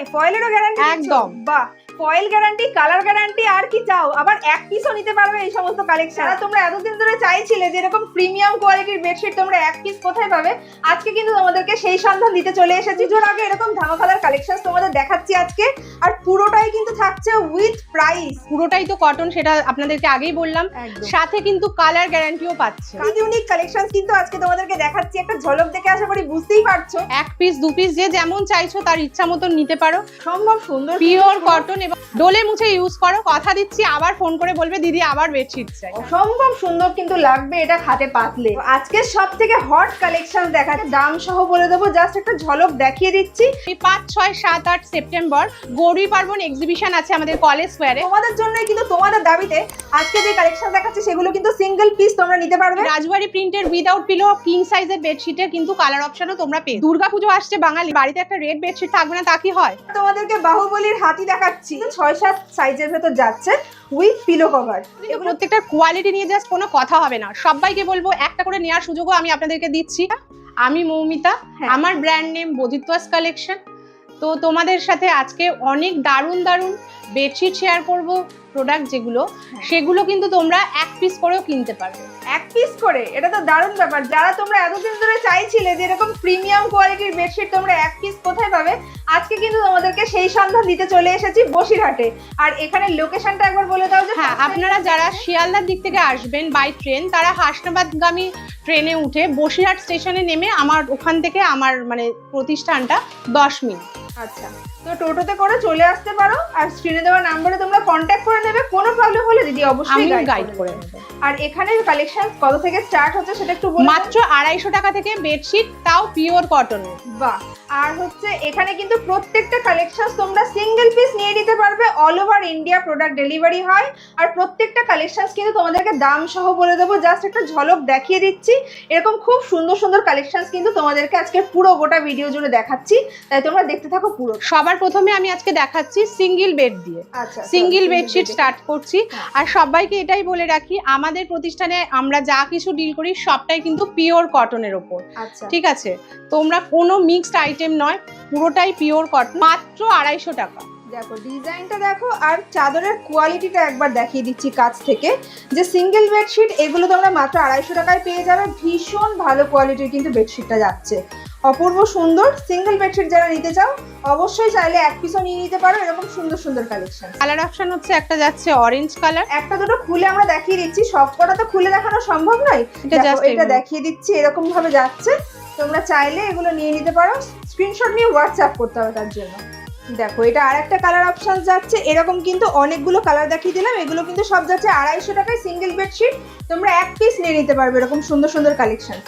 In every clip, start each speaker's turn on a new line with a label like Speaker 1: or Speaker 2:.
Speaker 1: তাই ফয়েলেরও গ্যারান্টি
Speaker 2: একদম।
Speaker 1: বাহ ফয়েল গ্যারান্টি কালার গ্যারান্টি আর কি চাও? আবার এক পিসও নিতে পারবে এই সমস্ত কালেকশন আর তোমরা এতদিন ধরে চাইছিলে যে এরকম প্রিমিয়াম কোয়ালিটির বেডশিট তোমরা এক পিস কোথায় পাবে? আজকে কিন্তু তোমাদেরকে সেই সন্ধান দিতে চলে এসেছি। জোর আগে এরকম ধামাকালার কালেকশন তোমাদের দেখাচ্ছি আজকে। আর পুরোটাই কিন্তু থাকছে উইথ প্রাইস
Speaker 2: পুরোটাই তো কটন সেটা আপনাদেরকে আগেই বললাম। সাথে কিন্তু কালার গ্যারান্টিও পাচ্ছে।
Speaker 1: ইউনিক কালেকশন কিন্তু আজকে তোমাদেরকে দেখাচ্ছি। একটা ঝলক দেখে আশা করি বুঝতেই পারছ।
Speaker 2: এক পিস দু পিস যে যেমন চাইছো তার ইচ্ছা মতন নিতে পারো।
Speaker 1: সম্ভব সুন্দর।
Speaker 2: পিওর কটন এবং ডোলে মুছে ইউজ করো কথা দিচ্ছি আবার ফোন করে বলবে দিদি আবার বেডশিট চাই।
Speaker 1: অসম্ভব সুন্দর কিন্তু লাগবে এটা খাতে পাতলে। আজকে সব থেকে হট কালেকশন দেখাচ্ছে দাম সহ বলে দেবো জাস্ট একটা ঝলক দেখিয়ে দিচ্ছি।
Speaker 2: এই পাঁচ ছয় সাত আট সেপ্টেম্বর গৌরী পার্বণ এক্সিবিশন আছে আমাদের কলেজ স্কোয়ারে
Speaker 1: তোমাদের জন্যই কিন্তু তোমাদের দাবিতে আজকে যে কালেকশন দেখাচ্ছি সেগুলো কিন্তু সিঙ্গেল পিস তোমরা নিতে পারবে।
Speaker 2: রাজবাড়ি প্রিন্টের উইদাউট পিলো কিং সাইজের বেডশিটের কিন্তু কালার অপশনও তোমরা পেয়ে। দুর্গাপুজো আসছে বাঙালি বাড়িতে একটা রেড বেডশিট থাকবে না তা কি হয়?
Speaker 1: তোমাদেরকে বাহুবলীর হাতি দেখাচ্ছি। ছয় সাত সাইজের ভেতর যাচ্ছে উইথ পিলো কভার
Speaker 2: এগুলো প্রত্যেকটা কোয়ালিটি নিয়ে জাস্ট কোনো কথা হবে না। সবাইকে বলব একটা করে নেওয়ার সুযোগও আমি আপনাদেরকে দিচ্ছি। আমি মৌমিতা
Speaker 1: হ্যাঁ।
Speaker 2: আমার ব্র্যান্ড নেম বদিত্বাস কালেকশন তো তোমাদের সাথে আজকে অনেক দারুণ দারুণ বেডশিট শেয়ার করব। প্রোডাক্ট যেগুলো
Speaker 1: হ্যাঁ।
Speaker 2: সেগুলো কিন্তু তোমরা এক পিস করেও কিনতে পারবে।
Speaker 1: এক পিস করে? এটা তো দারুণ ব্যাপার। যারা তোমরা এতদিন ধরে চাইছিলে যে এরকম প্রিমিয়াম কোয়ালিটির বেডশিট তোমরা এক পিস কোথায় পাবে আজকে কিন্তু তোমাদেরকে সেই সন্ধান দিতে চলে এসেছি বসিরহাটে। আর এখানে লোকেশনটা একবার বলে দাও যে
Speaker 2: হ্যাঁ আপনারা যারা শিয়ালদার দিক থেকে আসবেন বাই ট্রেন তারা হাসনাবাদগামী ট্রেনে উঠে বসিরহাট স্টেশনে নেমে আমার ওখান থেকে আমার মানে প্রতিষ্ঠানটা দশ মিনিট।
Speaker 1: আচ্ছা তো টোটোতে করে চলে আসতে পারো আর স্ক্রিনে দেওয়া নাম্বারে তোমরা কন্ট্যাক্ট করে নেবে। কোনো প্রবলেম হলে দিদি অবশ্যই
Speaker 2: গাইড করে নেব।
Speaker 1: আর এখানে কালেকশন কত থেকে স্টার্ট হচ্ছে সেটা একটু
Speaker 2: মাত্র আড়াইশো টাকা থেকে বেডশিট তাও পিওর কটনের
Speaker 1: বাহ আর হচ্ছে এখানে কিন্তু প্রত্যেকটা কালেকশন তোমরা সিঙ্গেল পিস নিয়ে নিতে পারবে। All over India product delivery হয়। আর প্রত্যেকটা কালেকশন কিন্তু তোমাদেরকে দাম সহ বলে দেবো। জাস্ট একটা ঝলক দেখিয়ে দিচ্ছি। এরকম খুব সুন্দর সুন্দর কালেকশন কিন্তু তোমাদেরকে আজকে পুরো গোটা ভিডিও জুড়ে দেখাচ্ছি। তাই তোমরা দেখতে থাকো পুরো
Speaker 2: সবার প্রথমে আমি আজকে দেখাচ্ছি সিঙ্গেল বেড দিয়ে। সিঙ্গেল বেডশিট স্টার্ট করছি।
Speaker 1: হ্যাঁ।
Speaker 2: আর সবাইকে এটাই বলে রাখি আমাদের প্রতিষ্ঠানে আমরা যা কিছু ডিল করি সবটাই কিন্তু পিওর কটনের ওপর।
Speaker 1: আচ্ছা।
Speaker 2: ঠিক আছে? তোমরা কোনো মিক্সড আইটেম নয় পুরোটাই পিওর কটন মাত্র আড়াইশো টাকা।
Speaker 1: দেখো ডিজাইনটা দেখো আর চাদরের কোয়ালিটিটা একবার দেখিয়ে দিচ্ছি কাছ থেকে। যে সিঙ্গেল বেডশিট এগুলো তোমরা মাত্র আড়াইশো টাকায় পেয়ে যাবে। ভীষণ ভালো কোয়ালিটির কিন্তু বেডশিটটা যাচ্ছে। অপূর্ব সুন্দর সিঙ্গেল বেডশিট যারা নিতে চাও অবশ্যই চাইলে এক পিসও নিয়ে নিতে পারো এরকম সুন্দর সুন্দর কালেকশন
Speaker 2: কালার অপশন হচ্ছে একটা যাচ্ছে অরেঞ্জ কালার
Speaker 1: একটা দুটো খুলে আমরা দেখিয়ে দিচ্ছি সব কটা তো খুলে দেখানো সম্ভব নয়।
Speaker 2: এটা।
Speaker 1: দেখিয়ে দিচ্ছি এরকম ভাবে যাচ্ছে। তোমরা চাইলে এগুলো নিয়ে নিতে পারো। স্ক্রিনশট নিয়ে হোয়াটসঅ্যাপ করতে হবে তার জন্য। দেখো এটা আর একটা কালার অপশন যাচ্ছে। এরকম কিন্তু অনেকগুলো কালার দেখিয়ে দিলাম। এগুলো কিন্তু সব যাচ্ছে আড়াইশো টাকায় সিঙ্গেল বেডশিট তোমরা এক পিস নিয়ে নিতে পারবে এরকম সুন্দর সুন্দর কালেকশন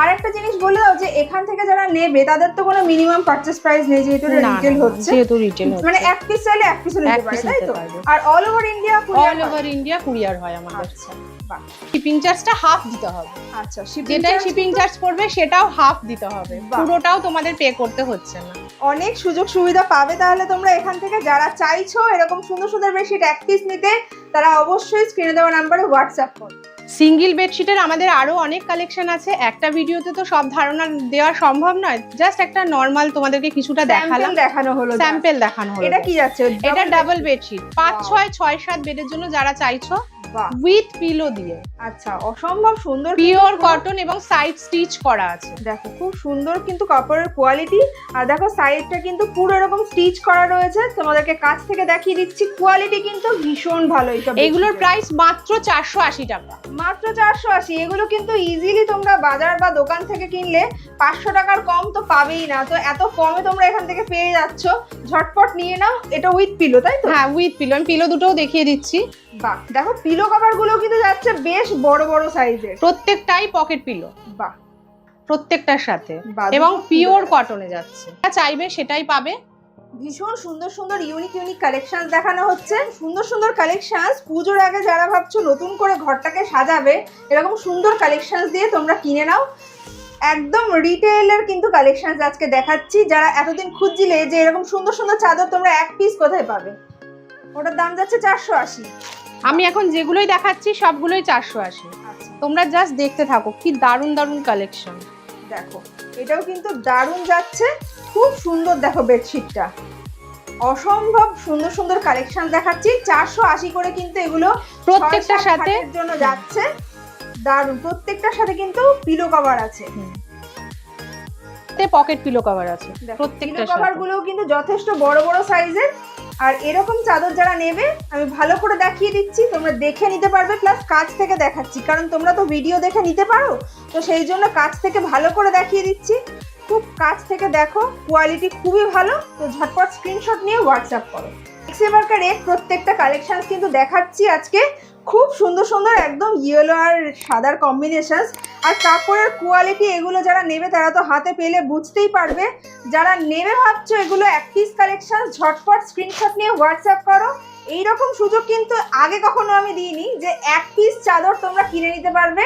Speaker 1: আর একটা জিনিস বলে দাও যে এখান থেকে যারা নেবে তাদের তো কোনো মিনিমাম পারচেস প্রাইস নেই যেহেতু রিটেল হচ্ছে।
Speaker 2: যেহেতু রিটেল
Speaker 1: মানে এক পিস চাইলে এক পিসও নিতে পারে তাই তো? আর all over India
Speaker 2: all over India courier হয় আমাদের।
Speaker 1: আচ্ছা
Speaker 2: শিপিং চার্জটা হাফ দিতে হবে।
Speaker 1: আচ্ছা
Speaker 2: যেটাই শিপিং চার্জ পড়বে সেটাও হাফ দিতে হবে। পুরোটাও তোমাদের পে করতে হচ্ছে না।
Speaker 1: অনেক সুযোগ সুবিধা পাবে তাহলে তোমরা এখান থেকে যারা চাইছো এরকম সুন্দর সুন্দর বেশি এক পিস নিতে তারা অবশ্যই স্ক্রিনে দেওয়া নাম্বারে হোয়াটসঅ্যাপ করো
Speaker 2: সিঙ্গেল বেডশিটের আমাদের আরও অনেক কালেকশন আছে। একটা ভিডিওতে তো সব ধারণা দেওয়া সম্ভব নয়। জাস্ট একটা নর্মাল তোমাদেরকে কিছুটা দেখালাম।
Speaker 1: দেখানো হলো।
Speaker 2: স্যাম্পল দেখানো হলো।
Speaker 1: এটা কি যাচ্ছে?
Speaker 2: এটা ডাবল বেডশিট পাঁচ ছয় ছয় সাত বেডের জন্য যারা চাইছো উইথ পিলো দিয়ে।
Speaker 1: আচ্ছা অসম্ভব সুন্দর
Speaker 2: পিওর কটন এবং সাইড স্টিচ করা আছে।
Speaker 1: দেখো খুব সুন্দর কিন্তু কাপড়ের কোয়ালিটি আর দেখো সাইডটা কিন্তু পুরো এরকম স্টিচ করা রয়েছে। তোমাদেরকে কাছ থেকে দেখিয়ে দিচ্ছি কোয়ালিটি কিন্তু ভীষণ ভালো এইসব
Speaker 2: এগুলোর প্রাইস মাত্র চারশো আশি টাকা।
Speaker 1: মাত্র চারশো আশি এগুলো কিন্তু ইজিলি তোমরা বাজার বা দোকান থেকে কিনলে পাঁচশো টাকার কম তো পাবেই না। তো এত কমে তোমরা এখান থেকে পেয়ে যাচ্ছ। ঝটপট নিয়ে নাও এটা উইথ পিলো তাই তো?
Speaker 2: হ্যাঁ উইথ পিলো আমি পিলো দুটোও দেখিয়ে দিচ্ছি।
Speaker 1: বাহ দেখো পিলো কভারগুলো কিন্তু যাচ্ছে বেশ বড় বড় সাইজের
Speaker 2: প্রত্যেকটাই পকেট পিলো
Speaker 1: বাহ।
Speaker 2: প্রত্যেকটার সাথে। এবং পিওর কটনে যাচ্ছে। চাইবে সেটাই পাবে।
Speaker 1: ভীষণ সুন্দর সুন্দর ইউনিক ইউনিক কালেকশন দেখানো হচ্ছে। সুন্দর সুন্দর কালেকশন পুজোর আগে যারা ভাবছ নতুন করে ঘরটাকে সাজাবে এরকম সুন্দর কালেকশন দিয়ে তোমরা কিনে নাও। একদম রিটেলের কিন্তু কালেকশন আজকে দেখাচ্ছি। যারা এতদিন খুঁজছিলে যে এরকম সুন্দর সুন্দর চাদর তোমরা এক পিস কোথায় পাবে? ওটার দাম যাচ্ছে চারশো আশি।
Speaker 2: আমি এখন যেগুলোই দেখাচ্ছি সবগুলোই চারশো আশি।
Speaker 1: আচ্ছা।
Speaker 2: তোমরা জাস্ট দেখতে থাকো কি দারুণ দারুণ কালেকশন
Speaker 1: দেখো এটাও কিন্তু দারুণ যাচ্ছে। খুব সুন্দর দেখো বেডশিটটা অসম্ভব সুন্দর সুন্দর কালেকশন দেখাচ্ছি। চারশো আশি করে কিন্তু এগুলো
Speaker 2: প্রত্যেকটার সাথে?
Speaker 1: জন্য যাচ্ছে। দারুণ প্রত্যেকটার সাথে কিন্তু পিলো কভার আছে।
Speaker 2: পকেট পিলো কভার আছে
Speaker 1: প্রত্যেকটা কভারগুলো কিন্তু যথেষ্ট বড় বড় সাইজের আর এরকম চাদর যারা নেবে, আমি ভালো করে দেখিয়ে দিচ্ছি, তোমরা দেখে নিতে পারবে প্লাস কাজ থেকে দেখাচ্ছি। কারণ তোমরা তো ভিডিও দেখে নিতে পারো, তো সেই জন্য কাজ থেকে ভালো করে দেখিয়ে দিচ্ছি। খুব কাছ থেকে দেখো কোয়ালিটি খুবই ভালো, তো ঝটপট স্ক্রিনশট নিয়ে হোয়াটসঅ্যাপ করো। এক্সেবারকার এক প্রত্যেকটা কালেকশন কিন্তু দেখাচ্ছি আজকে। খুব সুন্দর সুন্দর একদম ইয়েলো আর সাদার কম্বিনেশন আর কাপড়ের কোয়ালিটি এগুলো যারা নেবে তারা তো হাতে পেলে বুঝতেই পারবে। যারা নেবে ভাবছ এগুলো এক পিস কালেকশন ঝটপট স্ক্রিনশট নিয়ে হোয়াটসঅ্যাপ করো। এইরকম সুযোগ কিন্তু আগে কখনো আমি দিইনি যে এক পিস চাদর তোমরা কিনে নিতে পারবে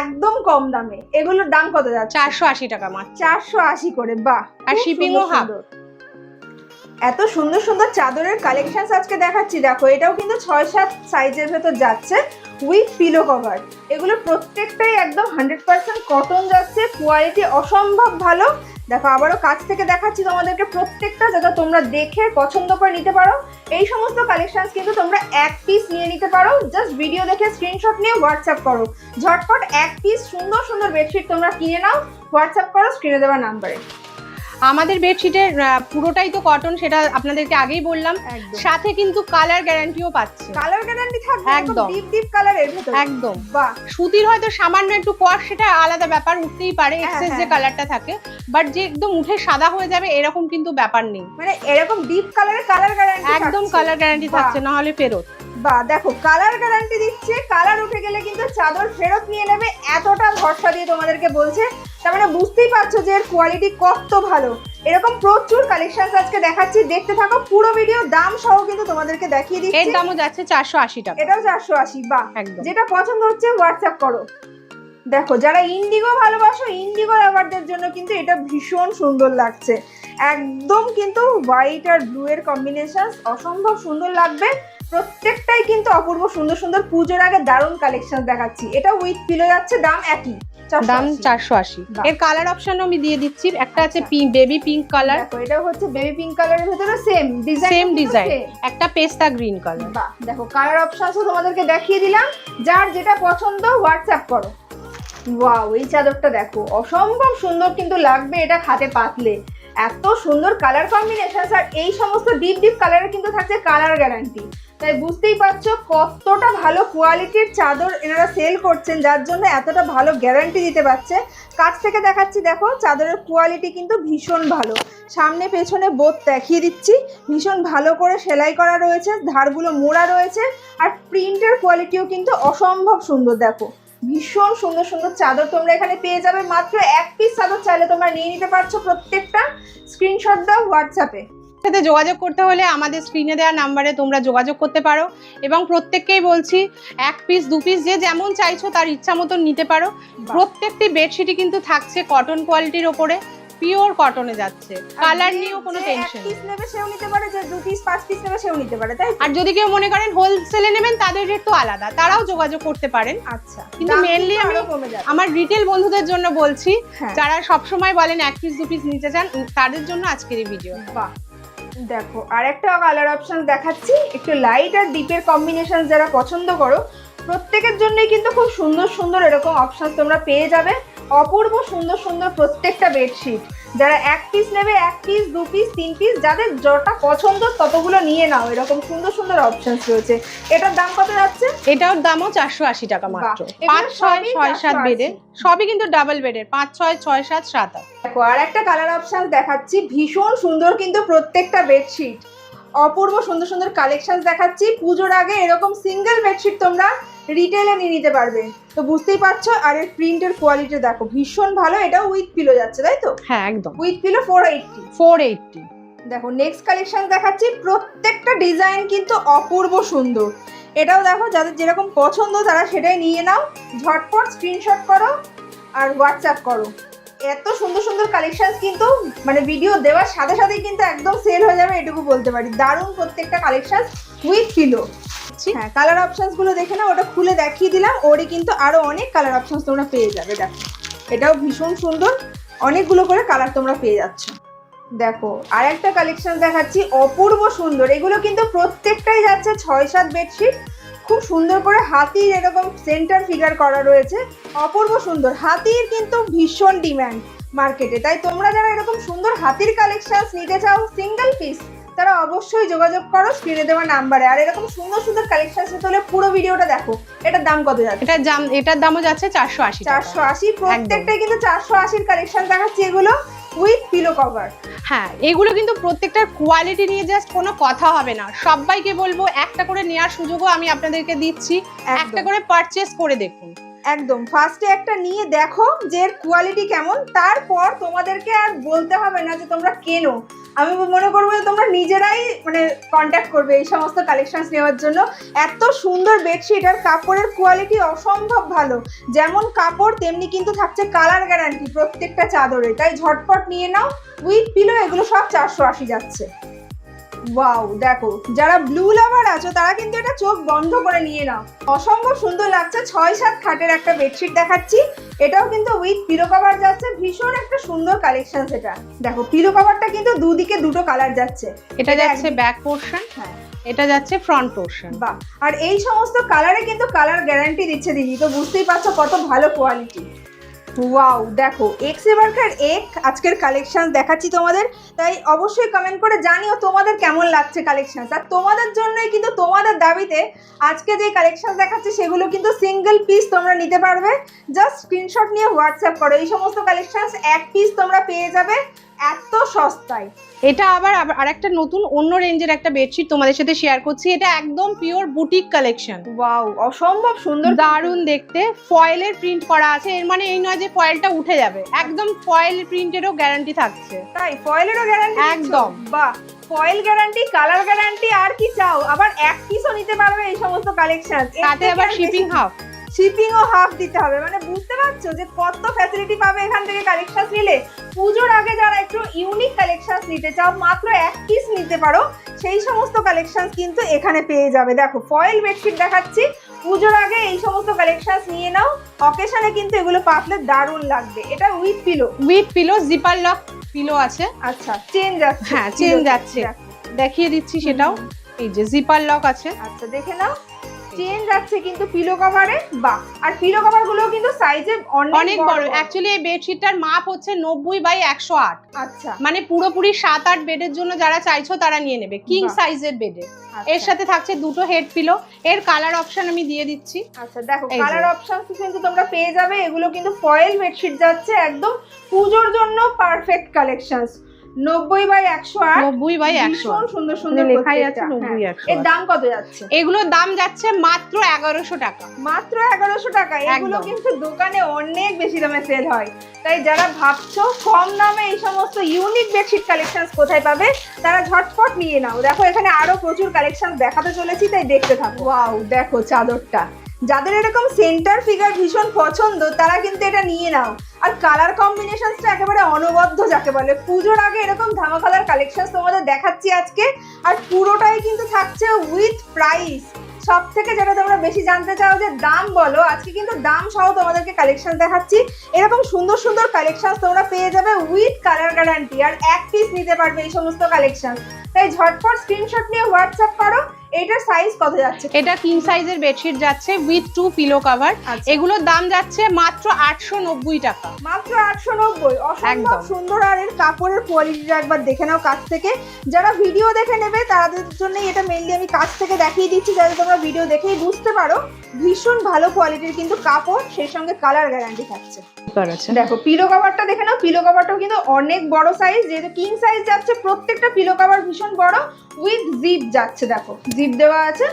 Speaker 1: একদম কম দামে। এগুলোর দাম কত যাচ্ছে?
Speaker 2: চারশো আশি টাকা মাত্র।
Speaker 1: চারশো আশি করে বাহ
Speaker 2: আর
Speaker 1: খুব
Speaker 2: shipping
Speaker 1: এত সুন্দর সুন্দর চাদরের কালেকশন আজকে দেখাচ্ছি। দেখো, এটাও কিন্তু ছয় সাত সাইজের ভেতর যাচ্ছে উইথ পিলো কভার এগুলো প্রত্যেকটাই একদম হান্ড্রেড পার্সেন্ট কটন যাচ্ছে কোয়ালিটি অসম্ভব ভালো। দেখো, আবারও কাছ থেকে দেখাচ্ছি তোমাদেরকে প্রত্যেকটা, যাতে তোমরা দেখে পছন্দ করে নিতে পারো। এই সমস্ত কালেকশন কিন্তু তোমরা এক পিস নিয়ে নিতে পারো। জাস্ট ভিডিও দেখে স্ক্রিনশট নিয়ে হোয়াটসঅ্যাপ করো। ঝটপট এক পিস সুন্দর সুন্দর বেডশিট তোমরা কিনে নাও। হোয়াটসঅ্যাপ করো স্ক্রিনে দেওয়া নাম্বারে
Speaker 2: আমাদের বেডশিটের পুরোটাই তো কটন সেটা আপনাদেরকে আগেই বললাম। সাথে কিন্তু কালার গ্যারান্টিও পাচ্ছে।
Speaker 1: কালার গ্যারান্টি থাকবে একদম। ডিপ ডিপ কালারের ভেতর।
Speaker 2: একদম।
Speaker 1: বাহ।
Speaker 2: সুতির হয়তো সামান্য একটু কষ সেটা আলাদা ব্যাপার উঠতেই পারে এক্সেস যে
Speaker 1: হ্যাঁ।
Speaker 2: কালারটা থাকে। বাট যে একদম উঠে সাদা হয়ে যাবে এরকম কিন্তু ব্যাপার নেই।
Speaker 1: মানে এরকম ডিপ কালারের কালার গ্যারান্টি
Speaker 2: একদম কালার গ্যারান্টি থাকছে না হলে ফেরত।
Speaker 1: বা দেখো কালার গ্যারান্টি দিচ্ছে কালার উঠে গেলে কিন্তু চাদর ফেরত নিয়ে নেবে এতটা ভরসা দিয়ে তোমাদেরকে বলছে। তার মানে বুঝতেই পারছ যে এর কোয়ালিটি কত ভালো। এরকম প্রচুর কালেকশন আজকে দেখাচ্ছি দেখতে থাকো পুরো ভিডিও দাম সহ কিন্তু তোমাদেরকে দেখিয়ে দিচ্ছি।
Speaker 2: এর দামও যাচ্ছে চারশো আশি টাকা।
Speaker 1: এটাও চারশো আশি
Speaker 2: একদম।
Speaker 1: যেটা পছন্দ হচ্ছে হোয়াটসঅ্যাপ করো। দেখো যারা ইন্ডিগো ভালোবাসো ইন্ডিগো লাভারদের জন্য কিন্তু এটা ভীষণ সুন্দর লাগছে। একদম কিন্তু হোয়াইট আর ব্লু এর কম্বিনেশন অসম্ভব সুন্দর লাগবে। প্রত্যেকটাই কিন্তু অপূর্ব সুন্দর সুন্দর পুজোর আগে দারুণ কালেকশন দেখাচ্ছি। এটা উইথ পিলো যাচ্ছে দাম একই।
Speaker 2: দাম চারশো আশি। এর কালার অপশনও আমি দিয়ে দিচ্ছি। একটা আছে। বেবি পিঙ্ক কালার
Speaker 1: এটা হচ্ছে বেবি পিঙ্ক কালারের ভেতরে সেম ডিজাইন
Speaker 2: সেম ডিজাইন একটা পেস্তা গ্রিন কালার
Speaker 1: দেখো কালার অপশনসও তোমাদেরকে দেখিয়ে দিলাম। যার যেটা পছন্দ হোয়াটসঅ্যাপ করো। ওয়াও এই চাদরটা দেখো অসম্ভব সুন্দর কিন্তু লাগবে এটা খাতে পাতলে। এত সুন্দর কালার কম্বিনেশন আর এই সমস্ত ডিপ ডিপ কালারের কিন্তু থাকছে কালার গ্যারান্টি তাই বুঝতেই পারছ কতটা ভালো কোয়ালিটির চাদর এনারা সেল করছেন, যার জন্য এতটা ভালো গ্যারান্টি দিতে পারছে। কাছ থেকে দেখাচ্ছি, দেখো, চাদরের কোয়ালিটি কিন্তু ভীষণ ভালো। সামনে, পেছনে বোধ দেখিয়ে দিচ্ছি। ভীষণ ভালো করে সেলাই করা রয়েছে, ধারগুলো মোড়া রয়েছে, আর প্রিন্টের কোয়ালিটিও কিন্তু অসম্ভব সুন্দর, দেখো। ভীষণ সুন্দর সুন্দর চাদর তোমরা এখানে পেয়ে যাবে। মাত্র এক পিস চাদর চাইলে তোমরা নিয়ে নিতে পারছ প্রত্যেকটা। স্ক্রিনশট দাও হোয়াটসঅ্যাপে
Speaker 2: সাথে যোগাযোগ করতে হলে আমাদের স্ক্রিনে দেওয়া নাম্বারে তোমরা যোগাযোগ করতে পারো। এবং প্রত্যেককেই বলছি এক পিস দু পিস যে যেমন চাইছো তার ইচ্ছা মতন নিতে পারো। প্রত্যেকটি বেডশিটই কিন্তু থাকছে কটন কোয়ালিটির ওপরে পিওর কটনে যাচ্ছে। কালার নিয়েও কোনো টেনশন
Speaker 1: পিস নেবে সেও নিতে পারে যে দু পিস পাঁচ পিস নেবে সেও নিতে পারে তাই
Speaker 2: আর যদি কেউ মনে করেন হোলসেলে নেবেন তাদের রেট তো আলাদা। তারাও যোগাযোগ করতে পারেন।
Speaker 1: আচ্ছা
Speaker 2: কিন্তু mainly আমি- আমার রিটেল বন্ধুদের জন্য বলছি
Speaker 1: হ্যাঁ।
Speaker 2: যারা সবসময় বলেন এক পিস দু পিস নিতে চান তাদের জন্য আজকের এই ভিডিও
Speaker 1: বাহ। দেখো আর একটা কালার অপশান দেখাচ্ছি। একটু লাইট আর ডিপের কম্বিনেশন যারা পছন্দ করো, প্রত্যেকের জন্যই কিন্তু খুব সুন্দর সুন্দর এরকম অপশান তোমরা পেয়ে যাবে। অপূর্ব সুন্দর সুন্দর প্রত্যেকটা বেডশিট যারা এক পিস নেবে এক পিস দু পিস তিন পিস যাদের যটা পছন্দ ততগুলো নিয়ে নাও। এরকম সুন্দর সুন্দর অপশনস রয়েছে। এটার দাম কত যাচ্ছে?
Speaker 2: এটার দামও চারশো আশি টাকা মাত্র। পাঁচ ছয় ছয় সাত
Speaker 1: 480
Speaker 2: বেডের সবই কিন্তু ডাবল বেডের পাঁচ ছয় ছয় সাত সাত আট।
Speaker 1: দেখো আর একটা কালার অপশন দেখাচ্ছি। ভীষণ সুন্দর কিন্তু প্রত্যেকটা বেডশিট অপূর্ব সুন্দর সুন্দর কালেকশন দেখাচ্ছি। পুজোর আগে এরকম সিঙ্গেল বেডশিট তোমরা রিটেলে নিয়ে নিতে পারবে। তো বুঝতেই পারছ? আর এর প্রিন্টের কোয়ালিটি দেখো ভীষণ ভালো। এটাও উইথ পিলো যাচ্ছে তাই তো?
Speaker 2: হ্যাঁ একদম।
Speaker 1: With pillow four eighty
Speaker 2: four eighty
Speaker 1: দেখো নেক্সট কালেকশন দেখাচ্ছি। প্রত্যেকটা ডিজাইন কিন্তু অপূর্ব সুন্দর। এটাও দেখো যাদের যেরকম পছন্দ তারা সেটাই নিয়ে নাও। ঝটপট স্ক্রিনশট করো আর হোয়াটসঅ্যাপ করো। এত সুন্দর সুন্দর কালেকশন কিন্তু মানে ভিডিও দেওয়ার সাথে সাথেই কিন্তু একদম সেল হয়ে যাবে এটুকু বলতে পারি। দারুণ প্রত্যেকটা কালেকশন উইথ পিলো হ্যাঁ কালার অপশনসগুলো দেখে না ওটা খুলে দেখিয়ে দিলাম ওরই কিন্তু আরও অনেক কালার অপশনস তোমরা পেয়ে যাবে দেখো। এটাও ভীষণ সুন্দর অনেকগুলো করে কালার তোমরা পেয়ে যাচ্ছ। দেখো আর একটা কালেকশন দেখাচ্ছি অপূর্ব সুন্দর। এগুলো কিন্তু প্রত্যেকটাই যাচ্ছে ছয় সাত বেডশিট খুব সুন্দর করে হাতির এরকম সেন্টার ফিগার করা রয়েছে। অপূর্ব সুন্দর। হাতির কিন্তু ভীষণ ডিম্যান্ড মার্কেটে তাই তোমরা যারা এরকম সুন্দর হাতির কালেকশন নিতে চাও সিঙ্গেল পিস তারা অবশ্যই যোগাযোগ করো স্ক্রিনে দেওয়া নাম্বারে আর এরকম সুন্দর সুন্দর কালেকশন নিতে হলে পুরো ভিডিওটা দেখো এটার দাম কত যাচ্ছে?
Speaker 2: এটার দাম এটার দামও যাচ্ছে চারশো আশি
Speaker 1: চারশো আশি প্রত্যেকটাই কিন্তু চারশো আশির কালেকশন দেখাচ্ছি এগুলো উইথ পিলো কভার
Speaker 2: হ্যাঁ এগুলো কিন্তু প্রত্যেকটার কোয়ালিটি নিয়ে জাস্ট কোনো কথা হবে না। সবাইকে বলব একটা করে নেওয়ার সুযোগও আমি আপনাদেরকে দিচ্ছি। একটা করে পারচেস করে দেখুন।
Speaker 1: একদম। ফার্স্টে একটা নিয়ে দেখো যে এর কোয়ালিটি কেমন তারপর তোমাদেরকে আর বলতে হবে না যে তোমরা কেনো। আমি মনে করব যে তোমরা নিজেরাই মানে কন্ট্যাক্ট করবে এই সমস্ত কালেকশন নেওয়ার জন্য। এত সুন্দর বেডশিট আর কাপড়ের কোয়ালিটি অসম্ভব ভালো। যেমন কাপড়, তেমনি কিন্তু থাকছে কালার গ্যারান্টি প্রত্যেকটা চাদরে। তাই ঝটপট নিয়ে নাও। উইথ পিলো এগুলো সব চারশো আশি যাচ্ছে। ওয়াও দেখো যারা ব্লু লাভার আছো তারা কিন্তু এটা চোখ বন্ধ করে নিয়ে নাও। অসম্ভব সুন্দর লাগছে ছয় সাত খাটের একটা বেডশিট দেখাচ্ছি। এটাও কিন্তু উইথ পিলো কভার যাচ্ছে ভীষণ একটা সুন্দর কালেকশন সেটা। দেখো পিলো কভারটা কিন্তু দুদিকে দুটো কালার যাচ্ছে।
Speaker 2: এটা যাচ্ছে ব্যাক পোর্শন
Speaker 1: হ্যাঁ।
Speaker 2: এটা যাচ্ছে ফ্রন্ট পোর্শন
Speaker 1: বাহ আর এই সমস্ত কালারে কিন্তু কালার গ্যারান্টি দিচ্ছে দিদি তো বুঝতেই পারছ কত ভালো কোয়ালিটি ওয়াও দেখো এক্স এবারকার এক? আজকের কালেকশন দেখাচ্ছি তোমাদের, তাই অবশ্যই কমেন্ট করে জানিও তোমাদের কেমন লাগছে কালেকশন আর তোমাদের জন্যই কিন্তু তোমাদের দাবিতে আজকে যে কালেকশন দেখাচ্ছি, সেগুলো কিন্তু সিঙ্গেল পিস তোমরা নিতে পারবে। জাস্ট স্ক্রিনশট নিয়ে হোয়াটসঅ্যাপ করো। এই সমস্ত কালেকশন এক পিস তোমরা পেয়ে যাবে। এত সস্তায়।
Speaker 2: এটা আবার আবার আরেকটা নতুন অন্য রেঞ্জের একটা বেডশিট তোমাদের সাথে শেয়ার করছি। এটা একদম পিওর বুটিক কালেকশন
Speaker 1: ওয়াও অসম্ভব সুন্দর।
Speaker 2: দারুণ দেখতে। ফয়েলের প্রিন্ট করা আছে। এর মানে এই নয় যে ফয়েলটা উঠে যাবে। একদম ফয়েল প্রিন্টেরও গ্যারান্টি থাকছে।
Speaker 1: তাই ফয়েলেরও গ্যারান্টি
Speaker 2: একদম।
Speaker 1: বাহ ফয়েল গ্যারান্টি কালার গ্যারান্টি আর কি চাও? আবার এক পিসও নিতে পারবে এই সমস্ত কালেকশন
Speaker 2: তাতে আবার শিপিং হাফ
Speaker 1: শিপিংও হাফ দিতে হবে। মানে বুঝতে পারছ যে কত ফ্যাসিলিটি পাবে এখান থেকে কালেকশন নিলে? পুজোর আগে যারা একটু ইউনিক কালেকশন নিতে চাও মাত্র এক পিস নিতে পারো সেই সমস্ত কালেকশন কিন্তু এখানে পেয়ে যাবে। দেখো ফয়েল বেডশিট দেখাচ্ছি। পুজোর আগে এই সমস্ত কালেকশন নিয়ে নাও। অকেশনে কিন্তু এগুলো পাতলে দারুণ লাগবে। এটা with pillow
Speaker 2: with pillow zipper lock pillow আছে।
Speaker 1: আচ্ছা চেন যাচ্ছে
Speaker 2: হ্যাঁ, chain যাচ্ছে। দেখিয়ে দিচ্ছি সেটাও। এই যে জিপার লক আছে।
Speaker 1: আচ্ছা দেখে নাও। চেন যাচ্ছে কিন্তু পিলো কভারে বাহ! আর পিলো কভারগুলো কিন্তু সাইজে
Speaker 2: অনেক বড়। অ্যাকচুয়ালি এই বেডশিটটার মাপ হচ্ছে নব্বই বাই একশো আট।
Speaker 1: আচ্ছা।
Speaker 2: মানে পুরোপুরি সাত আট বেডের জন্য যারা চাইছো তারা নিয়ে নেবে। কিং সাইজের বেডে। এর সাথে থাকছে দুটো হেড পিলো এর কালার অপশন আমি দিয়ে দিচ্ছি।
Speaker 1: আচ্ছা দেখো কালার অপশন কিন্তু তোমরা পেয়ে যাবে। এগুলো কিন্তু ফয়েল বেডশিট যাচ্ছে একদম পুজোর জন্য পারফেক্ট কালেকশনস নব্বই বাই একশো আট।
Speaker 2: নব্বই বাই একশো
Speaker 1: সুন্দর সুন্দর
Speaker 2: লেখাই আছে। নব্বই
Speaker 1: হ্যাঁ।
Speaker 2: একশো
Speaker 1: এর দাম কত যাচ্ছে?
Speaker 2: এগুলোর দাম যাচ্ছে মাত্র এগারোশো টাকা।
Speaker 1: মাত্র এগারোশো টাকা। এগুলো কিন্তু দোকানে অনেক বেশি দামে সেল হয়। তাই যারা ভাবছ কম দামে এই সমস্ত ইউনিক বেডশিট কালেকশন কোথায় পাবে তারা ঝটপট নিয়ে নাও। দেখো এখানে আরও প্রচুর কালেকশন দেখাতে চলেছি তাই দেখতে থাকো। ওয়াও দেখো চাদরটা। যাদের এরকম সেন্টার ফিগার ভীষণ পছন্দ, তারা কিন্তু এটা নিয়ে নাও। আর কালার কম্বিনেশনসটা একেবারে অনবদ্য যাকে বলে। পুজোর আগে এরকম ধামাকালার কালেকশন তোমাদের দেখাচ্ছি আজকে। আর পুরোটাই কিন্তু থাকছে উইথ প্রাইস সব থেকে যেটা তোমরা বেশি জানতে চাও যে দাম বলো, আজকে কিন্তু দাম সহ তোমাদেরকে কালেকশন দেখাচ্ছি। এরকম সুন্দর সুন্দর কালেকশন তোমরা পেয়ে যাবে উইথ কালার গ্যারান্টি আর এক পিস নিতে পারবে এই সমস্ত কালেকশন তাই ঝটপট স্ক্রিনশট নিয়ে হোয়াটসঅ্যাপ করো। এটার সাইজ কত যাচ্ছে?
Speaker 2: এটা কিং সাইজের বেডশিট যাচ্ছে উইথ টু পিলো কভার। এগুলোর দাম যাচ্ছে মাত্র আটশো নব্বই টাকা।
Speaker 1: মাত্র আটশো নব্বই। অসম্ভব
Speaker 2: একদম।
Speaker 1: সুন্দর আর এর কাপড়ের কোয়ালিটিটা একবার দেখে নাও কাছ থেকে। যারা ভিডিও দেখে নেবে তাদের জন্যই এটা মেনলি আমি কাছ থেকে দেখিয়ে দিচ্ছি যাতে তোমরা ভিডিও দেখেই বুঝতে পারো। ভীষণ ভালো কোয়ালিটির কিন্তু কাপড় সেই সঙ্গে কালার গ্যারান্টি থাকছে।
Speaker 2: আছে।
Speaker 1: দেখো পিলো কভারটা দেখে নাও পিলো কভারটাও কিন্তু অনেক বড় সাইজ যেহেতু কিং সাইজ যাচ্ছে, প্রত্যেকটা পিলো কভার ভীষণ বড় উইথ জিপ যাচ্ছে, দেখো জিপ দেওয়া আছে।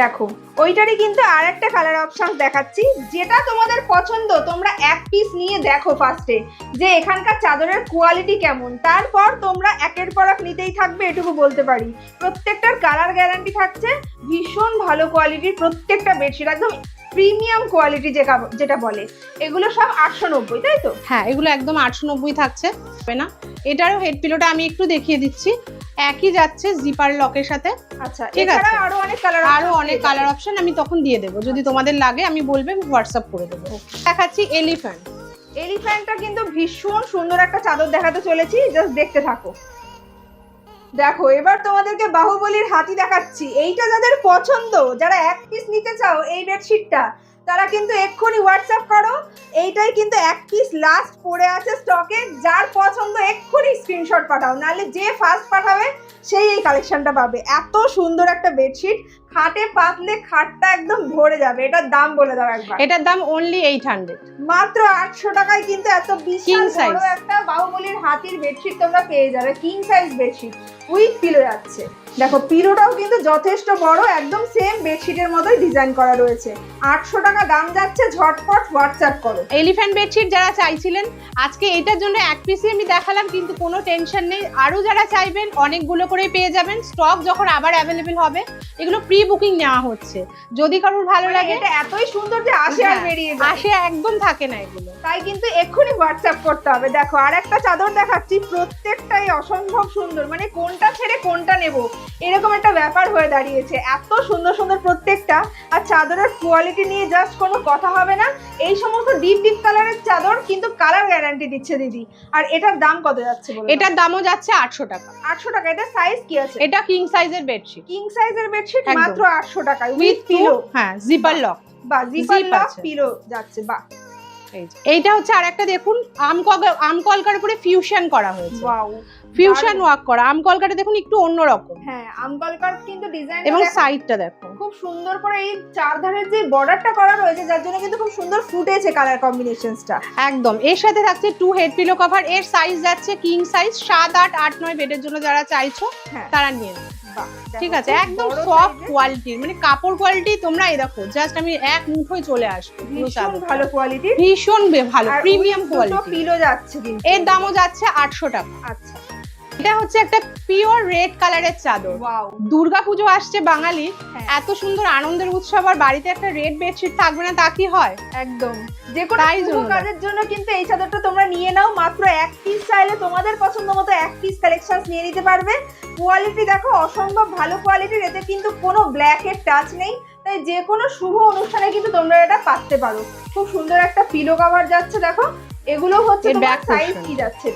Speaker 1: দেখো, ওইটারই কিন্তু আর একটা কালার অপশন দেখাচ্ছি, যেটা তোমাদের পছন্দ, তোমরা এক পিস নিয়ে দেখো ফার্স্টে যে এখানকার চাদরের কোয়ালিটি কেমন। তারপর তোমরা একের পর এক নিতেই থাকবে, এটুকু বলতে পারি। প্রত্যেকটার কালার গ্যারান্টি থাকছে, ভীষণ ভালো কোয়ালিটির প্রত্যেকটা বেডশিট একদম প্রিমিয়াম কোয়ালিটি যে যেটা বলে। এগুলো সব আটশো নব্বই, তাই তো?
Speaker 2: হ্যাঁ এগুলো একদম আটশো নব্বই থাকছে। না? এটারও হেড পিলোটা আমি একটু দেখিয়ে দিচ্ছি। একই যাচ্ছে জিপার লকের সাথে।
Speaker 1: আচ্ছা
Speaker 2: ঠিক আছে।
Speaker 1: আরও অনেক কালার
Speaker 2: আরও অনেক কালার অপশন আমি তখন দিয়ে দেবো। যদি তোমাদের লাগে আমি বলবে হোয়াটসঅ্যাপ করে দেবো। দেখাচ্ছি এলিফ্যান্ট
Speaker 1: এলিফ্যান্টটা কিন্তু ভীষণ সুন্দর একটা চাদর দেখাতে চলেছি জাস্ট দেখতে থাকো। দেখো এবার তোমাদেরকে বাহুবলীর হাতি দেখাচ্ছি। এইটা যাদের পছন্দ যারা এক পিস নিতে চাও এই বেডশিটটা তারা কিন্তু এক্ষুনি হোয়াটসঅ্যাপ করো। এইটাই কিন্তু এক পিস লাস্ট পড়ে আছে স্টকে যার পছন্দ এক্ষুনি স্ক্রিনশট পাঠাও। নাহলে যে ফার্স্ট পাঠাবে, সেই এই কালেকশনটা পাবে। এত সুন্দর একটা বেডশিট খাটে পাতলে খাটটা একদম ভরে যাবে। এটার দাম বলে দাও একবার।
Speaker 2: এটার দাম অনলি এইট হান্ড্রেড
Speaker 1: মাত্র আটশো টাকায় কিন্তু এত বিশাল বড় একটা বাহুবলীর হাতির বেডশিট তোমরা পেয়ে যাবে। King size bedsheet with pillow যাচ্ছে। দেখো পিলোটাও কিন্তু যথেষ্ট বড় একদম সেম বেডশিটের মতোই ডিজাইন করা রয়েছে। আটশো টাকা দাম যাচ্ছে ঝটপট হোয়াটসঅ্যাপ করো।
Speaker 2: এলিফ্যান্ট বেডশিট যারা চাইছিলেন আজকে এটার জন্য এক পিসই আমি দেখালাম কিন্তু কোনো টেনশন নেই। আরও যারা চাইবেন অনেকগুলো করেই পেয়ে যাবেন। স্টক যখন আবার অ্যাভেলেবেল হবে এগুলো প্রি বুকিং নেওয়া হচ্ছে। যদি কারোর ভালো
Speaker 1: মানে
Speaker 2: লাগে
Speaker 1: এটা এতই সুন্দর যে আসে আর
Speaker 2: হ্যাঁ,
Speaker 1: বেরিয়ে যায়।
Speaker 2: আসে একদম থাকে না এগুলো।
Speaker 1: তাই কিন্তু এক্ষুনি হোয়াটসঅ্যাপ করতে হবে। দেখো আর একটা চাদর দেখাচ্ছি প্রত্যেকটাই অসম্ভব সুন্দর। মানে কোনটা ছেড়ে কোনটা নেব এরকম একটা ব্যাপার হয়ে দাঁড়িয়েছে। এত সুন্দর সুন্দর প্রত্যেকটা আর চাদরের কোয়ালিটি নিয়ে জাস্ট কোনো কথা হবে না। এই সমস্ত ডিপ ডিপ কালারের চাদর কিন্তু কালার গ্যারান্টি দিচ্ছে দিদি। আর এটার দাম কত যাচ্ছে
Speaker 2: এটার দামও যাচ্ছে আটশো টাকা।
Speaker 1: আটশো টাকা। এটা সাইজ কি আছে?
Speaker 2: এটা কিং সাইজের বেডশিট
Speaker 1: কিং সাইজের বেডশিট। মাত্র আটশো টাকায়। উইথ পিলো
Speaker 2: হ্যাঁ জিপার লক
Speaker 1: বা জিপার লক পিলো যাচ্ছে বা
Speaker 2: এইটা হচ্ছে আরেকটা দেখুন উপরে ফিউশন করা হয়েছে।
Speaker 1: ওয়াও
Speaker 2: ফিউশন ওয়ার্ক করা দেখুন একটু
Speaker 1: হ্যাঁ কিন্তু ডিজাইন
Speaker 2: এবং সাইডটা দেখো।
Speaker 1: খুব সুন্দর করে এই চারধারের যে বর্ডারটা করা রয়েছে যার জন্য কিন্তু খুব সুন্দর ফুটেছে কালার কম্বিনেশনসটা
Speaker 2: একদম। এর সাথে থাকছে টু হেড পিলো কভার এর সাইজ যাচ্ছে কিং সাইজ সাত আট আট নয় বেডের জন্য যারা চাইছো
Speaker 1: হ্যাঁ।
Speaker 2: তারা নিয়ে নেবে। ঠিক আছে একদম সফট কোয়ালিটির মানে কাপড় কোয়ালিটি তোমরা এই দেখো জাস্ট আমি এক মুঠোয় চলে আসব
Speaker 1: ভীষণ ভালো কোয়ালিটি
Speaker 2: ভীষণ ভালো প্রিমিয়াম কোয়ালিটি
Speaker 1: পিলো যাচ্ছে
Speaker 2: এর দামও যাচ্ছে আটশো টাকা।
Speaker 1: আচ্ছা।
Speaker 2: এটা হচ্ছে একটা পিওর রেড কালারের চাদর।
Speaker 1: ওয়াও
Speaker 2: দুর্গাপুজো আসছে বাঙালি।
Speaker 1: হ্যাঁ।
Speaker 2: এত সুন্দর আনন্দের উৎসব আর বাড়িতে একটা রেড বেডশিট থাকবে না তা কি হয়?
Speaker 1: একদম। যে কোনো শুভ কাজের জন্য কিন্তু এই চাদরটা তোমরা নিয়ে নাও মাত্র এক পিস চাইলে তোমাদের পছন্দ মতো এক পিস কালেকশন নিয়ে নিতে পারবে। কোয়ালিটি দেখো অসম্ভব ভালো কোয়ালিটির এতে কিন্তু কোনো ব্ল্যাক এর টাচ নেই। তাই যে কোনো শুভ অনুষ্ঠানে কিন্তু তোমরা এটা পাততে পারো। খুব সুন্দর একটা পিলো কভার যাচ্ছে দেখো। এগুলো হচ্ছে তোমার সাইজ কি যাচ্ছে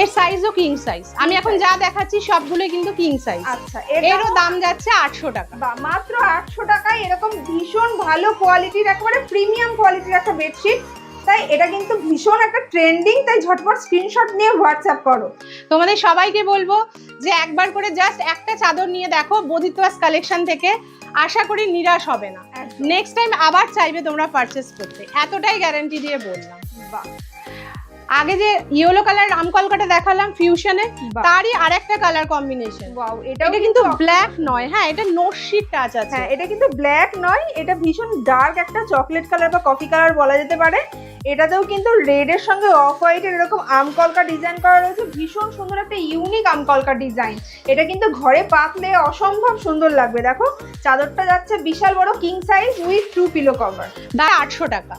Speaker 2: এর সাইজও কিং সাইজ আমি এখন যা দেখাচ্ছি সবগুলো কিন্তু কিং সাইজ
Speaker 1: আচ্ছা
Speaker 2: এরও দাম যাচ্ছে আটশো টাকা।
Speaker 1: বা মাত্র আটশো টাকায় এরকম ভীষণ ভালো কোয়ালিটির একেবারে প্রিমিয়াম কোয়ালিটির একটা বেডশিট তাই এটা কিন্তু ভীষণ একটা ট্রেন্ডিং তাই ঝটপট স্ক্রিনশট নিয়ে হোয়াটসঅ্যাপ করো।
Speaker 2: তোমাদের সবাইকে বলব যে একবার করে জাস্ট একটা চাদর নিয়ে দেখো বদিতোয়াস কালেকশন থেকে। আশা করি নিরাশ হবে না। নেক্সট টাইম আবার চাইবে তোমরা পারচেস করতে। এতটাই গ্যারান্টি দিয়ে বললাম।
Speaker 1: বাহ,
Speaker 2: আগে যে ইয়েলো কালার রামকলকাটা দেখালাম ফিউশনে। তারই আরেকটা কালার কম্বিনেশন
Speaker 1: ওয়াও
Speaker 2: এটা কিন্তু ব্ল্যাক নয় হ্যাঁ এটা নোশির টাচ আছে।
Speaker 1: হ্যাঁ এটা কিন্তু ব্ল্যাক নয় এটা ভীষণ ডার্ক একটা চকলেট কালার বা কফি কালার বলা যেতে পারে। এটাতেও কিন্তু রেড এর সঙ্গে অফ হোয়াইটের এরকম আমকলকা ডিজাইন করা রয়েছে ভীষণ সুন্দর একটা ইউনিক আমকলকা ডিজাইন এটা কিন্তু ঘরে পাতলে অসম্ভব সুন্দর লাগবে দেখো। চাদরটা যাচ্ছে বিশাল বড় king size with two pillow cover
Speaker 2: দাম আটশো টাকা।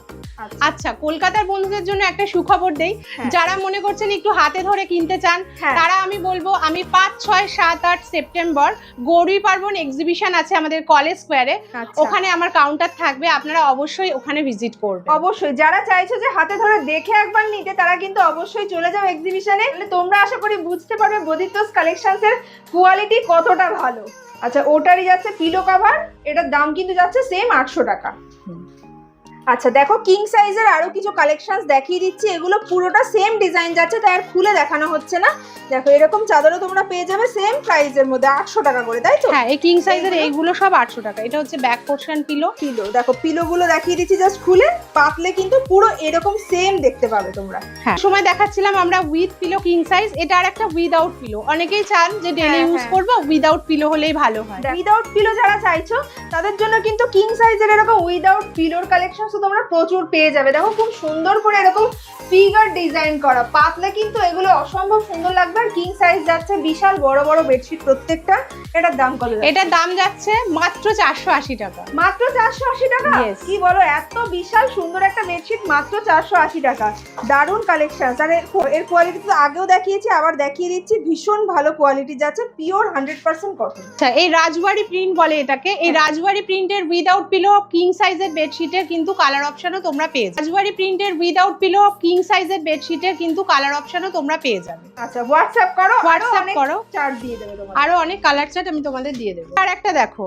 Speaker 2: আচ্ছা কলকাতার বন্ধুদের জন্য একটা সুখবর দেই
Speaker 1: হ্যাঁ।
Speaker 2: যারা মনে করছেন একটু হাতে ধরে কিনতে চান
Speaker 1: হ্যাঁ।
Speaker 2: তারা আমি বলব আমি পাঁচ ছয় সাত আট সেপ্টেম্বর গৌরী পার্বণ এক্সিবিশন আছে আমাদের কলেজ স্কোয়ারে
Speaker 1: আচ্ছা।
Speaker 2: ওখানে আমার কাউন্টার থাকবে আপনারা অবশ্যই ওখানে ভিজিট করবেন
Speaker 1: অবশ্যই যারা চাইছো যে হাতে ধরে দেখে একবার নিতে তারা কিন্তু অবশ্যই চলে যাও এক্সিবিশনে তোমরা আশা করি বুঝতে পারবে বদিতোস কালেকশনস এর কোয়ালিটি কতটা ভালো আচ্ছা ওটারই যাচ্ছে পিলো কভার এটার দাম কিন্তু যাচ্ছে সেম আটশো টাকা। আচ্ছা দেখো কিং সাইজের আরও কিছু কালেকশনস দেখিয়ে দিচ্ছি। এগুলো পুরোটা সেম ডিজাইন যাচ্ছে তাই আর খুলে দেখানো হচ্ছে না। দেখো এরকম চাদরও তোমরা পেয়ে যাবে সেম প্রাইসের মধ্যে আটশো টাকা করে তাই তো?
Speaker 2: হ্যাঁ এই কিং সাইজের
Speaker 1: এইগুলো?
Speaker 2: সব আটশো টাকা। এটা হচ্ছে ব্যাক পোর্শন পিলো
Speaker 1: পিলো দেখো পিলো গুলো দেখিয়ে দিচ্ছি জাস্ট খুলে পাতলে কিন্তু পুরো এরকম সেম দেখতে পাবে তোমরা।
Speaker 2: হ্যাঁ। সময় দেখাচ্ছিলাম আমরা উইথ পিলো কিং সাইজ এটা আর একটা উইদাউট পিলো অনেকেই চান যে ডেলি
Speaker 1: হ্যাঁ,
Speaker 2: ইউজ
Speaker 1: হ্যাঁ।
Speaker 2: করব উইদাউট পিলো হলেই ভালো হয়।
Speaker 1: উইদাউট পিলো যারা চাইছো তাদের জন্য কিন্তু কিং সাইজের এরকম উইদাউট পিলোর কালেকশন তোমরা প্রচুর পেয়ে যাবে। দেখো খুব সুন্দর করে এরকম ফিগার ডিজাইন করা। পাতলে কিন্তু এগুলো অসম্ভব সুন্দর লাগবে আর কিং সাইজ যাচ্ছে বিশাল বড় বড় বেডশিট প্রত্যেকটা। এটার দাম কত
Speaker 2: এটার দাম যাচ্ছে মাত্র চারশো আশি টাকা।
Speaker 1: মাত্র চারশো আশি টাকা? কি বলো এত বিশাল সুন্দর একটা বেডশিট মাত্র চারশো আশি টাকা। দারুণ কালেকশন আর এর কোয়ালিটি তো আগেও দেখিয়েছি আবার দেখিয়ে দিচ্ছি। ভীষণ ভালো কোয়ালিটি যাচ্ছে পিওর হান্ড্রেড পার্সেন্ট কটন
Speaker 2: আচ্ছা এই রাজবাড়ি প্রিন্ট বলে এটাকে এই রাজবাড়ি প্রিন্টের উইদাউট পিলো কিং সাইজের বেডশিটের কিন্তু কালার অপশনও তোমরা পেয়ে যাবে। রাজবাড়ি প্রিন্টের উইদাউট পিলো কিং সাইজের বেডশিটের কিন্তু কালার অপশনও তোমরা পেয়ে যাবে।
Speaker 1: আচ্ছা হোয়াটসঅ্যাপ করো
Speaker 2: হোয়াটসঅ্যাপ করো।
Speaker 1: চার্ট দিয়ে দেবে
Speaker 2: আরও অনেক কালার চার্ট আমি তোমাদের দিয়ে দেবো। আর একটা দেখো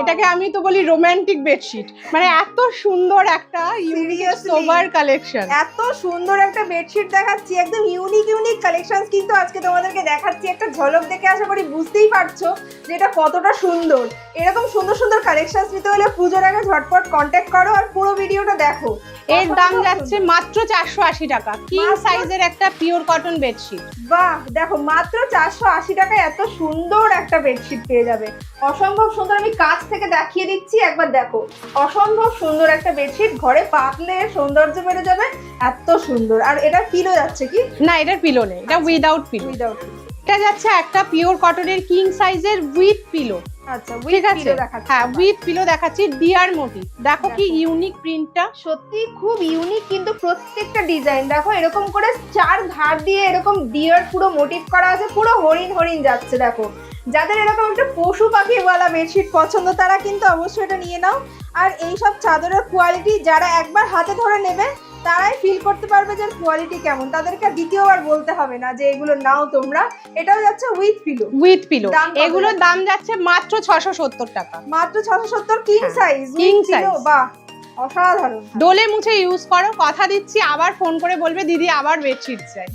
Speaker 2: এটাকে আমি তো বলি রোমান্টিক বেডশিট মানে এত সুন্দর একটা ইউনিক? সোবার কালেকশন
Speaker 1: এত সুন্দর একটা বেডশিট দেখাচ্ছি একদম ইউনিক ইউনিক কালেকশন কিন্তু আজকে তোমাদেরকে দেখাচ্ছি। একটা ঝলক দেখে আশা করি বুঝতেই পারছ যে এটা কতটা সুন্দর। এরকম সুন্দর সুন্দর কালেকশন নিতে হলে পুজোর আগে ঝটপট কন্ট্যাক্ট করো আর পুরো ভিডিওটা দেখো।
Speaker 2: এর দাম যাচ্ছে মাত্র চারশো আশি টাকা। কিং সাইজের একটা পিওর কটন বেডশিট
Speaker 1: বাহ দেখো মাত্র চারশো আশি টাকায় এত সুন্দর একটা বেডশিট পেয়ে যাবে। অসম্ভব সুন্দর আমি কাছ থেকে দেখিয়ে দিচ্ছি একবার দেখো। অসম্ভব সুন্দর একটা বেডশিট ঘরে পাতলে সৌন্দর্য বেড়ে যাবে এত সুন্দর। আর এটা পিলো যাচ্ছে কি?
Speaker 2: না এটার পিলো নেই এটা উইদাউট পিলো
Speaker 1: উইদাউট
Speaker 2: এটা যাচ্ছে একটা পিওর কটনের কিং সাইজের উইথ পিলো
Speaker 1: আচ্ছা
Speaker 2: ঠিক আছে? হ্যাঁ উইথ পিলো দেখাচ্ছি ডিয়ার মোটিভ দেখো কি। ইউনিক প্রিন্টটা
Speaker 1: সত্যি খুব ইউনিক কিন্তু প্রত্যেকটা ডিজাইন দেখো এরকম করে চার ধার দিয়ে এরকম ডিয়ার পুরো মোটিভ করা আছে পুরো হরিণ হরিণ যাচ্ছে দেখো। যাদের এরকম একটা পশু পাখিওয়ালা বেডশিট পছন্দ তারা কিন্তু অবশ্যই এটা নিয়ে নাও। আর এই সব চাদরের কোয়ালিটি যারা একবার হাতে ধরে নেবে তারাই ফিল করতে পারবে যে কোয়ালিটি কেমন। তাদেরকে দ্বিতীয়বার বলতে হবে না যে এগুলো নাও তোমরা। এটাও যাচ্ছে উইথ পিলো
Speaker 2: উইথ পিলো এগুলোর দাম যাচ্ছে মাত্র ছশো সত্তর টাকা।
Speaker 1: মাত্র ছশো সত্তর কিং সাইজ কিং সাইজ। বাহ। অসাধারণ।
Speaker 2: ডোলে মুছে ইউজ করো কথা দিচ্ছি আবার ফোন করে বলবে দিদি আবার বেডশিট চাই।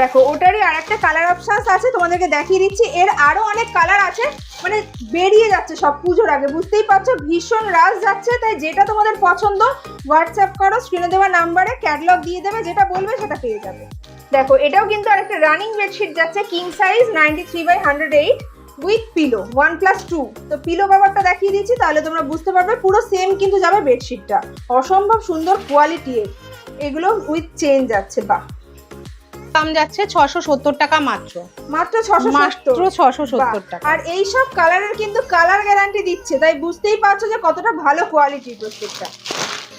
Speaker 1: দেখো ওটারই আরেকটা কালার অপশনস আছে তোমাদেরকে দেখিয়ে দিচ্ছি। এর আরও অনেক কালার আছে মানে বেরিয়ে যাচ্ছে সব পুজোর আগে। বুঝতেই পারছ ভীষণ রাস যাচ্ছে তাই যেটা তোমাদের পছন্দ হোয়াটসঅ্যাপ করো স্ক্রিনে দেওয়া নাম্বারে ক্যাটালগ দিয়ে দেবে যেটা বলবে সেটা পেয়ে যাবে। দেখো এটাও কিন্তু আরেকটা রানিং বেডশিট যাচ্ছে king size ninety three by hundred eight with pillow one plus two তো পিলো ব্যাপারটা দেখিয়ে দিচ্ছি তাহলে তোমরা বুঝতে পারবে পুরো সেম কিন্তু যাবে বেডশিটটা অসম্ভব সুন্দর কোয়ালিটি এগুলো উইথ চেঞ্জ যাচ্ছে বাহ।
Speaker 2: দাম যাচ্ছে ছশো সত্তর টাকা মাত্র।
Speaker 1: মাত্র ছশো
Speaker 2: মাত্র ছশো সত্তর টাকা।
Speaker 1: আর এই সব কালারের কিন্তু কালার গ্যারান্টি দিচ্ছে তাই বুঝতেই পারছ যে কতটা ভালো কোয়ালিটির প্রত্যেকটা।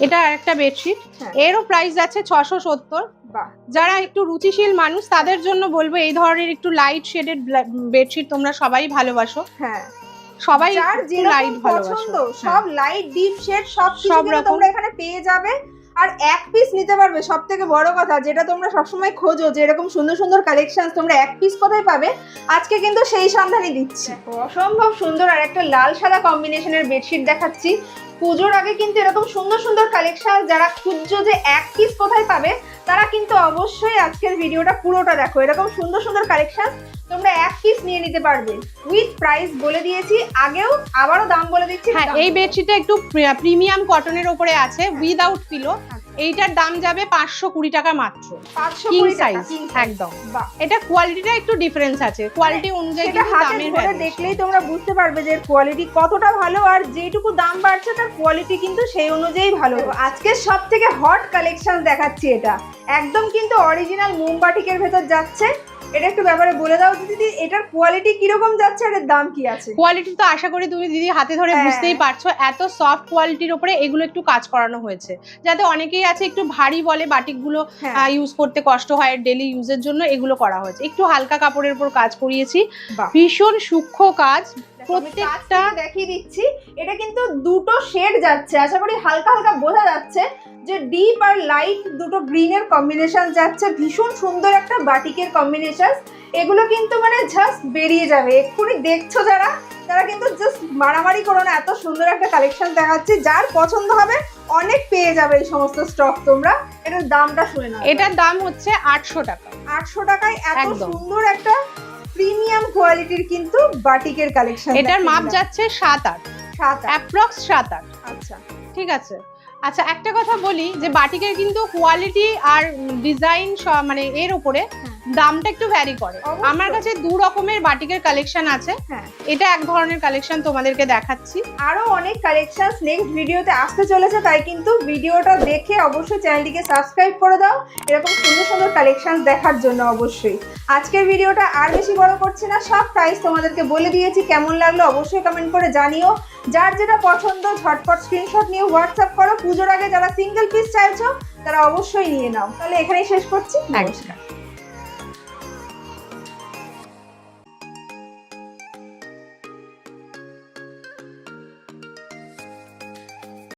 Speaker 2: এটা একটা বেডশিট
Speaker 1: হ্যাঁ।
Speaker 2: এরও প্রাইস আছে ছশো সত্তর। যারা একটু রুচিশীল মানুষ তাদের জন্য বলব এই ধরনের একটু লাইট শেডেড বেডশিট তোমরা সবাই ভালোবাসো।
Speaker 1: হ্যাঁ।
Speaker 2: সবাই
Speaker 1: যার
Speaker 2: লাইট ভালোবাসো।
Speaker 1: পছন্দ
Speaker 2: হ্যাঁ।
Speaker 1: সব লাইট ডিপ শেড সব
Speaker 2: সব
Speaker 1: তোমরা এখানে পেয়ে যাবে। আর এক পিস নিতে পারবে সব থেকে বড় কথা যেটা তোমরা সবসময় খোঁজো যে এরকম সুন্দর সুন্দর কালেকশন তোমরা এক পিস কোথায় পাবে। আজকে কিন্তু সেই সন্ধানই দিচ্ছি। অসম্ভব সুন্দর আর একটা লাল সাদা কম্বিনেশনের বেডশিট দেখাচ্ছি। পুজোর আগে কিন্তু এরকম সুন্দর সুন্দর কালেকশন যারা খুঁজছো যে এক পিস কোথায় পাবে তারা কিন্তু অবশ্যই আজকের ভিডিওটা পুরোটা দেখো। এরকম সুন্দর সুন্দর কালেকশন তোমরা এক পিস নিয়ে নিতে পারবে। উইথ প্রাইস বলে দিয়েছি আগেও আবারও দাম বলে দিচ্ছি
Speaker 2: হ্যাঁ এই বেডশিটটা একটু প্রিমিয়াম কটনের ওপরে আছে উইদাউট পিলো এইটার দাম যাবে পাঁচশো কুড়ি টাকা মাত্র। কিং সাইজ একদম। এটা কোয়ালিটিটা একটু ডিফারেন্স আছে। কোয়ালিটি অনুযায়ী কিন্তু দামের
Speaker 1: ধরে দেখলেই তোমরা বুঝতে পারবে যে কোয়ালিটি কতটা ভালো আর যেটুকু দাম বাড়ছে তার কোয়ালিটি কিন্তু সেই অনুযায়ী ভালো। আজকে সব থেকে হট কালেকশন দেখাচ্ছি এটা। একদম কিন্তু অরিজিনাল মোমবাটিকের ভেতর যাচ্ছে। এটা একটু ব্যাপারে বলে দাও দিদি এটার কোয়ালিটি কীরকম যাচ্ছে আর এর দাম কি আছে?
Speaker 2: কোয়ালিটি তো আশা করি তুমি দিদি হাতে ধরে
Speaker 1: হ্যাঁ।
Speaker 2: বুঝতেই পারছ এত সফট কোয়ালিটির উপরে এগুলো একটু কাজ করানো হয়েছে। যাতে অনেকেই আছে একটু ভারী বলে বাটিকগুলো
Speaker 1: হ্যাঁ।
Speaker 2: ইউজ করতে কষ্ট হয় ডেলি ইউজের জন্য এগুলো করা হয়েছে। একটু হালকা কাপড়ের উপর কাজ করিয়েছি। ভীষণ সূক্ষ্ম কাজ প্রত্যেকটা
Speaker 1: দেখিয়ে দিচ্ছি এটা কিন্তু দুটো শেড যাচ্ছে আশা করি হালকা হালকা বোঝা যাচ্ছে যে ডিপ আর লাইট দুটো গ্রিনের কম্বিনেশন যাচ্ছে ভীষণ সুন্দর একটা বাটিকের কম্বিনেশন এগুলো কিন্তু মানে জাস্ট বেরিয়ে যাবে। এক্ষুনি দেখছ যারা তারা কিন্তু জাস্ট মারামারি করো না এত সুন্দর একটা কালেকশন দেখাচ্ছি যার পছন্দ হবে অনেক পেয়ে যাবে এই সমস্ত স্টক তোমরা। এটার দামটা শুনে নাও।
Speaker 2: এটার দাম হচ্ছে আটশো টাকা।
Speaker 1: আটশো টাকায় এত সুন্দর একটা প্রিমিয়াম কোয়ালিটির কিন্তু বাটিকের কালেকশন
Speaker 2: এটার মাপ যাচ্ছে সাত আট।
Speaker 1: সাত।
Speaker 2: অ্যাপ্রক্স সাত আট।
Speaker 1: আচ্ছা।
Speaker 2: ঠিক আছে। আচ্ছা একটা কথা বলি যে বাটিকের কিন্তু কোয়ালিটি আর ডিজাইন মানে এর উপরে
Speaker 1: হ্যাঁ।
Speaker 2: দামটা একটু ভ্যারি করে। আমার কাছে দু রকমের বাটিকের কালেকশন আছে।
Speaker 1: হ্যাঁ।
Speaker 2: এটা এক ধরনের কালেকশন তোমাদেরকে দেখাচ্ছি।
Speaker 1: আরও অনেক কালেকশন নেক্সট ভিডিওতে আসতে চলেছে তাই কিন্তু ভিডিওটা দেখে অবশ্যই চ্যানেলটিকে সাবস্ক্রাইব করে দাও। এরকম সুন্দর সুন্দর কালেকশন দেখার জন্য অবশ্যই। আজকের ভিডিওটা আর বেশি বড় করছি না সব প্রাইস তোমাদেরকে বলে দিয়েছি। কেমন লাগল অবশ্যই কমেন্ট করে জানিও। যার যেটা পছন্দ ঝটপট স্ক্রিনশট নিয়ে হোয়াটসঅ্যাপ করো। পুজোর আগে যারা সিঙ্গেল পিস চাইছো তারা অবশ্যই নিয়ে নাও। তাহলে এখানেই শেষ করছি। নমস্কার।